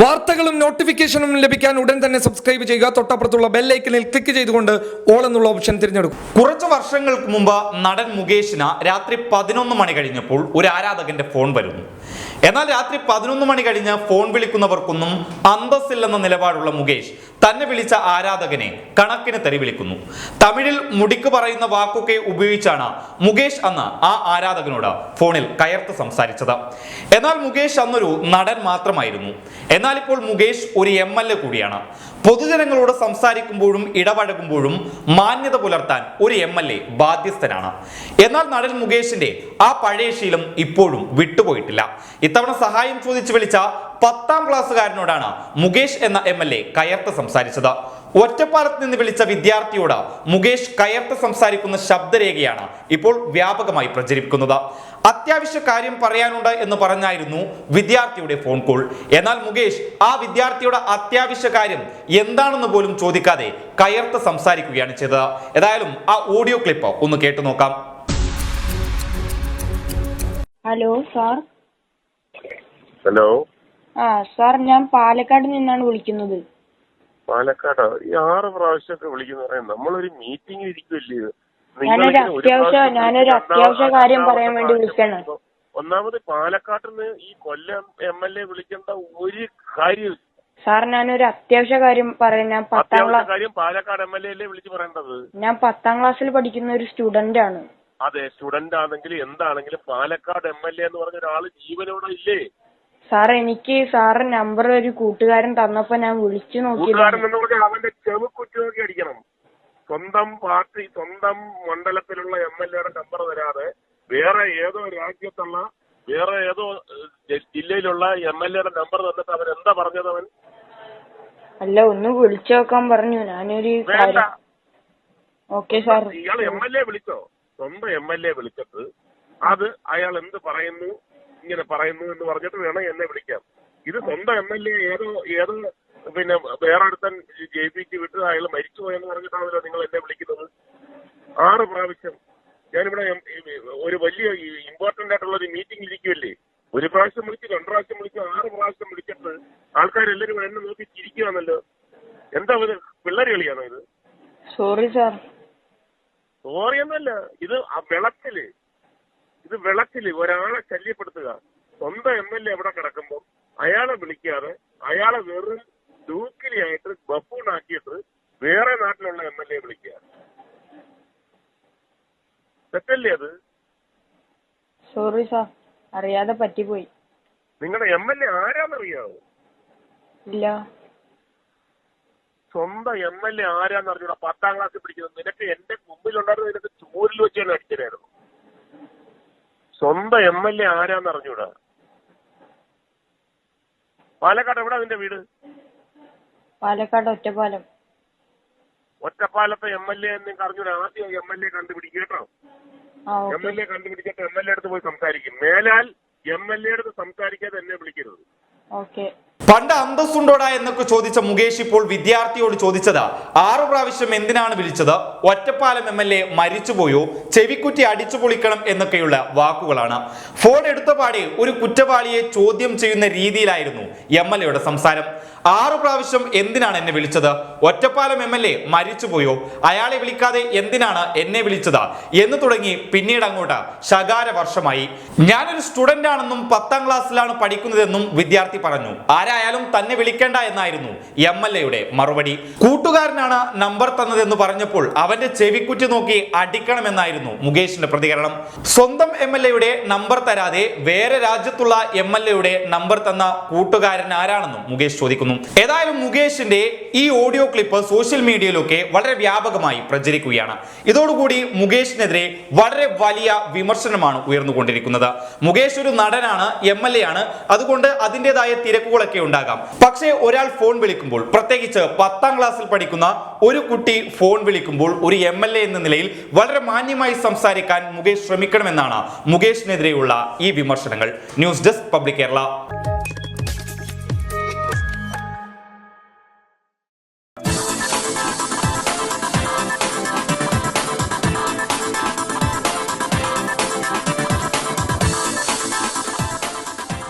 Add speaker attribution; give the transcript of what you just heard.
Speaker 1: വാർത്തകളും നോട്ടിഫിക്കേഷനും ലഭിക്കാൻ ഉടൻ തന്നെ സബ്സ്ക്രൈബ് ചെയ്യുക. തൊട്ടപ്പുറത്തുള്ള ബെല്ലൈക്കനിൽ ക്ലിക്ക് ചെയ്തുകൊണ്ട് ഓൾ എന്നുള്ള ഓപ്ഷൻ തിരഞ്ഞെടുക്കും.
Speaker 2: കുറച്ച് വർഷങ്ങൾക്ക് മുമ്പ് നടൻ മുകേഷിന് രാത്രി പതിനൊന്ന് മണി കഴിഞ്ഞപ്പോൾ ഒരു ആരാധകന്റെ ഫോൺ വരുന്നു. എന്നാൽ രാത്രി പതിനൊന്ന് മണി കഴിഞ്ഞ് ഫോൺ വിളിക്കുന്നവർക്കൊന്നും അന്തസ്സില്ലെന്ന നിലപാടുള്ള മുകേഷ് തന്നെ വിളിച്ച ആരാധകനെ കണക്കിന് തെറി വിളിക്കുന്നു. തമിഴിൽ മുടിക്ക് പറയുന്ന വാക്കൊക്കെ ഉപയോഗിച്ചാണ് മുകേഷ് അന്ന് ആ ആരാധകനോട് ഫോണിൽ കയർത്ത് സംസാരിച്ചത്. എന്നാൽ മുകേഷ് അന്നൊരു നടൻ മാത്രമായിരുന്നു. എന്നാൽ ഇപ്പോൾ മുകേഷ് ഒരു എം എൽ എ കൂടിയാണ്. പൊതുജനങ്ങളോട് സംസാരിക്കുമ്പോഴും ഇടപഴകുമ്പോഴും മാന്യത പുലർത്താൻ ഒരു എം എൽ എ ബാധ്യസ്ഥനാണ്. എന്നാൽ നടൻ മുകേഷിന്റെ ആ പഴയ ശീലം ഇപ്പോഴും വിട്ടുപോയിട്ടില്ല. ഇത്തവണ സഹായം ചോദിച്ചു വിളിച്ച പത്താം ക്ലാസ്സുകാരനോടാണ് മുകേഷ് എന്ന എം എൽ എ കയർത്ത് സംസാരിച്ചത്. ഒറ്റപ്പാലത്ത് നിന്ന് വിളിച്ച വിദ്യാർത്ഥിയോട് മുകേഷ് കയർത്ത് സംസാരിക്കുന്ന ശബ്ദരേഖയാണ് ഇപ്പോൾ വ്യാപകമായി പ്രചരിപ്പിക്കുന്നത്. അത്യാവശ്യ കാര്യം പറയാനുണ്ട് എന്ന് പറഞ്ഞായിരുന്നു വിദ്യാർത്ഥിയുടെ ഫോൺ കോൾ എന്നാൽ മുകേഷ് ആ വിദ്യാർത്ഥിയുടെ അത്യാവശ്യ കാര്യം എന്താണെന്ന് പോലും ചോദിക്കാതെ കയർത്ത് സംസാരിക്കുകയാണ് ചെയ്തത്. ഏതായാലും ആ ഓഡിയോ ക്ലിപ്പ് ഒന്ന് കേട്ടു നോക്കാം.
Speaker 3: ഹലോ സാർ
Speaker 4: ഹലോ
Speaker 3: ആ സാർ ഞാൻ പാലക്കാട് നിന്നാണ് വിളിക്കുന്നത്.
Speaker 4: പാലക്കാട്. ഈ ആറ് പ്രാവശ്യമൊക്കെ വിളിക്കുന്ന പറയാം നമ്മളൊരു മീറ്റിംഗ് ഇരിക്കുമല്ലേ
Speaker 3: ഞാനൊരു അത്യാവശ്യം ഞാനൊരു അത്യാവശ്യ കാര്യം പറയാൻ വേണ്ടി.
Speaker 4: വിളിക്കുമ്പോ ഒന്നാമത് പാലക്കാട്ടിൽ നിന്ന് ഈ കൊല്ലം എം എൽ എ വിളിക്കേണ്ട ഒരു കാര്യം
Speaker 3: സാർ ഞാനൊരു അത്യാവശ്യ കാര്യം പറയാം ഞാൻ പത്താം ക്ലാസ്
Speaker 4: കാര്യം പാലക്കാട് എം എൽ എ അല്ലേ വിളിച്ച് പറയേണ്ടത്?
Speaker 3: ഞാൻ പത്താം ക്ലാസ്സിൽ പഠിക്കുന്ന ഒരു സ്റ്റുഡന്റ് ആണ്.
Speaker 4: അതെ സ്റ്റുഡന്റ് ആണെങ്കിലും എന്താണെങ്കിലും പാലക്കാട് എം എൽ എ എന്ന് പറഞ്ഞ ഒരാൾ ജീവനോടെ ഇല്ലേ?
Speaker 3: സാർ എനിക്ക് സാറ് നമ്പർ ഒരു കൂട്ടുകാരൻ തന്നപ്പോ ഞാൻ വിളിച്ചു
Speaker 4: കൂട്ടുകാരൻ
Speaker 3: നോക്കിയതാണ്
Speaker 4: എന്ന് പറഞ്ഞാൽ അവന്റെ ചെവി കുറ്റുമൊക്കെ അടിക്കണം സ്വന്തം പാർട്ടി സ്വന്തം മണ്ഡലത്തിലുള്ള എം എൽ എയുടെ നമ്പർ തരാതെ വേറെ ഏതോ രാജ്യത്തുള്ള വേറെ ഏതോ ജില്ലയിലുള്ള എം എൽ എയുടെ നമ്പർ തന്നിട്ട് അവൻ എന്താ പറഞ്ഞത് അവൻ?
Speaker 3: അല്ല ഒന്ന് വിളിച്ചു നോക്കാൻ പറഞ്ഞു. ഞാനൊരു
Speaker 4: വേണ്ട.
Speaker 3: ഓക്കെ സാർ
Speaker 4: ഇയാൾ എം എൽ എ വിളിച്ചോ? സ്വന്തം എം എൽ എ വിളിച്ചിട്ട് അത് അയാൾ എന്ത് പറയുന്നു? ഇങ്ങനെ പറയുന്നു എന്ന് പറഞ്ഞിട്ട് വേണം എന്നെ വിളിക്കാം ഇത് സ്വന്തം എം എൽ എ ഏതോ ഏതോ പിന്നെ വേറെ അടുത്തൻ ജയിപ്പിച്ച് വിട്ട് അയാൾ മരിച്ചുപോയെന്ന് പറഞ്ഞിട്ടാണല്ലോ നിങ്ങൾ എന്നെ വിളിക്കുന്നത്. ആറ് പ്രാവശ്യം ഞാനിവിടെ ഒരു വലിയ ഇമ്പോർട്ടന്റ് ആയിട്ടുള്ള ഒരു മീറ്റിംഗ് ഇരിക്കുമല്ലേ ഒരു പ്രാവശ്യം വിളിച്ച് രണ്ടു പ്രാവശ്യം വിളിച്ച് ആറ് പ്രാവശ്യം വിളിച്ചിട്ട് ആൾക്കാരെല്ലാരും എന്നെ നോക്കി ചിരിക്കുകയാണല്ലോ എന്താ ഇത്? പിള്ളേർ കളിയാണോ ഇത്?
Speaker 3: സോറി സാർ
Speaker 4: എന്നല്ല ഇത് ആ വിളക്കിൽ ഇത് വിളക്കിൽ ഒരാളെ ശല്യപ്പെടുത്തുക. സ്വന്തം എം എൽ എ എവിടെ കിടക്കുമ്പോൾ അയാളെ വിളിക്കാതെ അയാളെ വെറും ദൂക്കിലിയായിട്ട് ബഫൂണാക്കിയിട്ട് വേറെ നാട്ടിലുള്ള എം എൽ എ വിളിക്കുക. തെറ്റല്ലേ അത്?
Speaker 3: സോറി സാർ അറിയാതെ പറ്റിപ്പോയി.
Speaker 4: നിങ്ങളുടെ എം എൽ എ ആരാന്നറിയാവോ?
Speaker 3: ഇല്ല.
Speaker 4: സ്വന്തം എം എൽ എ ആരാന്ന് അറിഞ്ഞൂടാ. പത്താം ക്ലാസ്സിൽ പിടിക്കുന്നത് നിനക്ക് എന്റെ മുമ്പിലുണ്ടായിരുന്ന നിനക്ക് ചൂരിൽ വെച്ച് ഞാൻ അടിച്ചതായിരുന്നു സ്വന്തം എം എൽ എ ആരാന്ന് അറിഞ്ഞൂടാ? പാലക്കാട് എവിടെ നിന്റെ വീട്?
Speaker 3: പാലക്കാട് ഒറ്റപ്പാലം.
Speaker 4: ഒറ്റപ്പാലത്തെ എം എൽ എ നിങ്ങൾക്ക് അറിഞ്ഞൂടാ? ആദ്യം എം എൽ എ കണ്ടുപിടിക്കുക കേട്ടോ. എം എൽ എ കണ്ടുപിടിച്ചിട്ട് എം എൽ എ അടുത്ത് പോയി സംസാരിക്കും. മേലാൽ എം എൽ എ അടുത്ത് സംസാരിക്കാതെ എന്നെ വിളിക്കരുത്.
Speaker 3: ഓക്കെ.
Speaker 2: പണ്ട് അന്തസ്സുണ്ടോടാ എന്നൊക്കെ ചോദിച്ച മുകേഷ് ഇപ്പോൾ വിദ്യാർത്ഥിയോട് ചോദിച്ചത്. ആറു പ്രാവശ്യം എന്തിനാണ് വിളിച്ചത്? ഒറ്റപ്പാലം എം എൽ എ മരിച്ചുപോയോ ചെവിക്കുറ്റി അടിച്ചു പൊളിക്കണം എന്നൊക്കെയുള്ള വാക്കുകളാണ്. ഫോൺ എടുത്ത പാടെ ഒരു കുറ്റവാളിയെ ചോദ്യം ചെയ്യുന്ന രീതിയിലായിരുന്നു എം എൽ എയുടെ സംസാരം. ആറു പ്രാവശ്യം എന്തിനാണ് എന്നെ വിളിച്ചത്? ഒറ്റപ്പാലം എം എൽ എ മരിച്ചുപോയോ അയാളെ വിളിക്കാതെ എന്തിനാണ് എന്നെ വിളിച്ചത്? എന്ന് തുടങ്ങി പിന്നീട് അങ്ങോട്ട് ശകാര വർഷമായി ഞാനൊരു സ്റ്റുഡന്റ് ആണെന്നും പത്താം ക്ലാസ്സിലാണ് പഠിക്കുന്നതെന്നും വിദ്യാർത്ഥി പറഞ്ഞു. ആരായാലും തന്നെ വിളിക്കേണ്ട എന്നായിരുന്നു എം എൽ എയുടെ മറുപടി. കൂട്ടുകാരനാണ് നമ്പർ തന്നതെന്ന് പറഞ്ഞപ്പോൾ അവന്റെ ചെവിക്കുറ്റി നോക്കി അടിക്കണമെന്നായിരുന്നു മുകേഷിന്റെ പ്രതികരണം. സ്വന്തം എം എൽ എയുടെ നമ്പർ തരാതെ വേറെ രാജ്യത്തുള്ള എം എൽ എയുടെ നമ്പർ തന്ന കൂട്ടുകാരൻ ആരാണെന്നും മുകേഷ് ചോദിക്കുന്നു. ഏതായാലും മുകേഷിന്റെ ഈ ഓഡിയോ ക്ലിപ്പ് സോഷ്യൽ മീഡിയയിലൊക്കെ വളരെ വ്യാപകമായി പ്രചരിക്കുകയാണ്. ഇതോടുകൂടി മുകേഷിനെതിരെ വളരെ വലിയ വിമർശനമാണ് ഉയർന്നുകൊണ്ടിരിക്കുന്നത്. മുകേഷ് ഒരു നടനാണ് എം എൽ എ ആണ്. അതുകൊണ്ട് അതിന്റെതായ തിരക്കുകളൊക്കെ ഉണ്ടാകാം. പക്ഷേ ഒരാൾ ഫോൺ വിളിക്കുമ്പോൾ പ്രത്യേകിച്ച് പത്താം ക്ലാസ്സിൽ പഠിക്കുന്ന ഒരു കുട്ടി ഫോൺ വിളിക്കുമ്പോൾ ഒരു എം എൽ എ എന്ന നിലയിൽ വളരെ മാന്യമായി സംസാരിക്കാൻ മുകേഷ് ശ്രമിക്കണമെന്നാണ് മുകേഷിനെതിരെയുള്ള ഈ വിമർശനങ്ങൾ. News desk public Kerala.